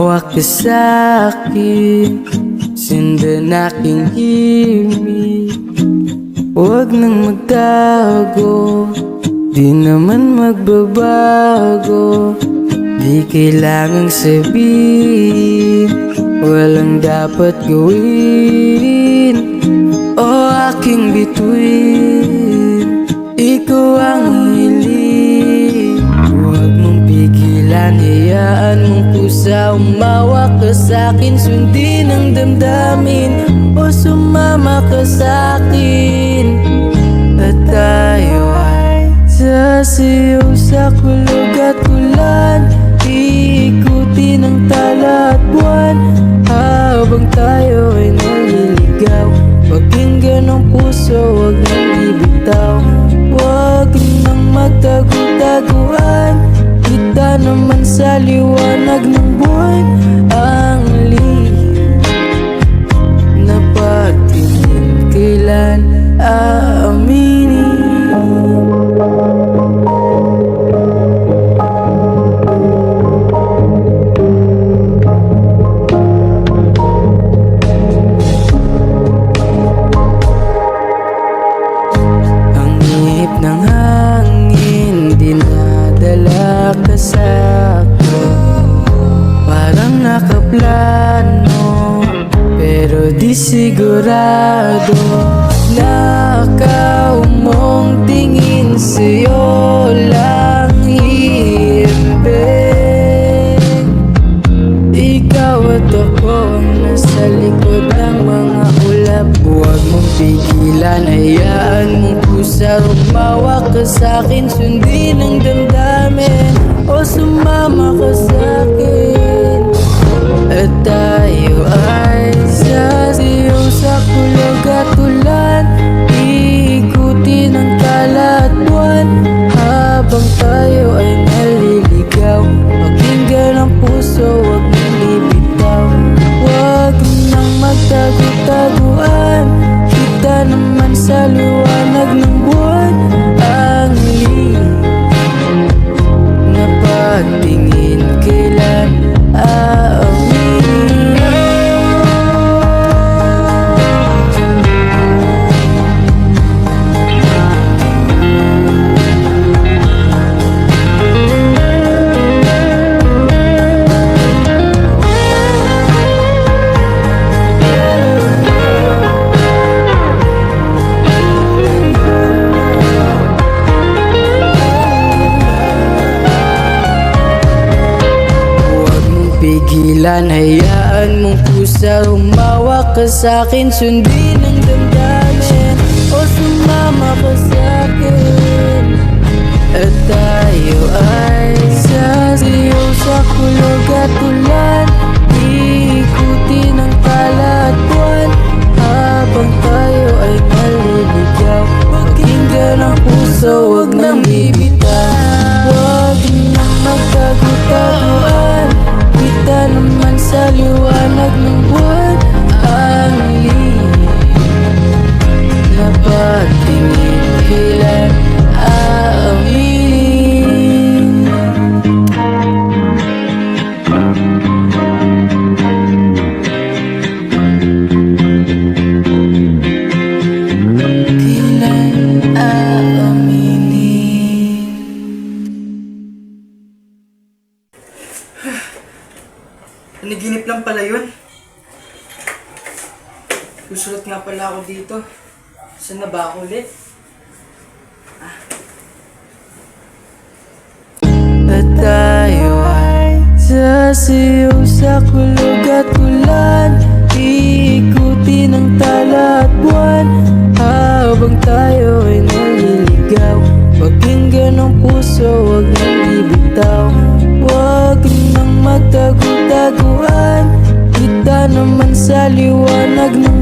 ka sa'kin Sundan aking himig. Huwag nang magtago Di naman magbabago. Di kailangang sabihin Walang dapat gawin. O aking bituin Ikaw ang pigilan Hayaan mong kusa Umawa ka sa'kin Sundin ang damdamin O sumama ka sa'kin At tayo ay Sasiyaw sa kulog sa liwanag ng buwan Ang lihim na pagtingin Kailan aaminin nakaplano Pero di sigurado Nakaw mong tingin sa'yo lang himbing ikaw at ako ang nasa likod ng mga ulap. Huwag mong pigilan, hayaan mong pusa. Umawa ka sa'kin, sundin ang damdamin. O sumama pigilan, hayaan mong pusa Umawa ka sa'kin, sundin ang damdamin O sumama ka sa'kin. At tayo ay Panaginip lang pala yun. Susulat nga pala ako dito. Saan na ba ako ulit? At tayo ay sasiyaw sa kulog at ulan Iikutin ang tala at buwan Habang tayo ay naliligaw Pakinggan ang puso, huwag nang ibitaw Huwag nang magtago-taguan Kita naman sa liwanag ng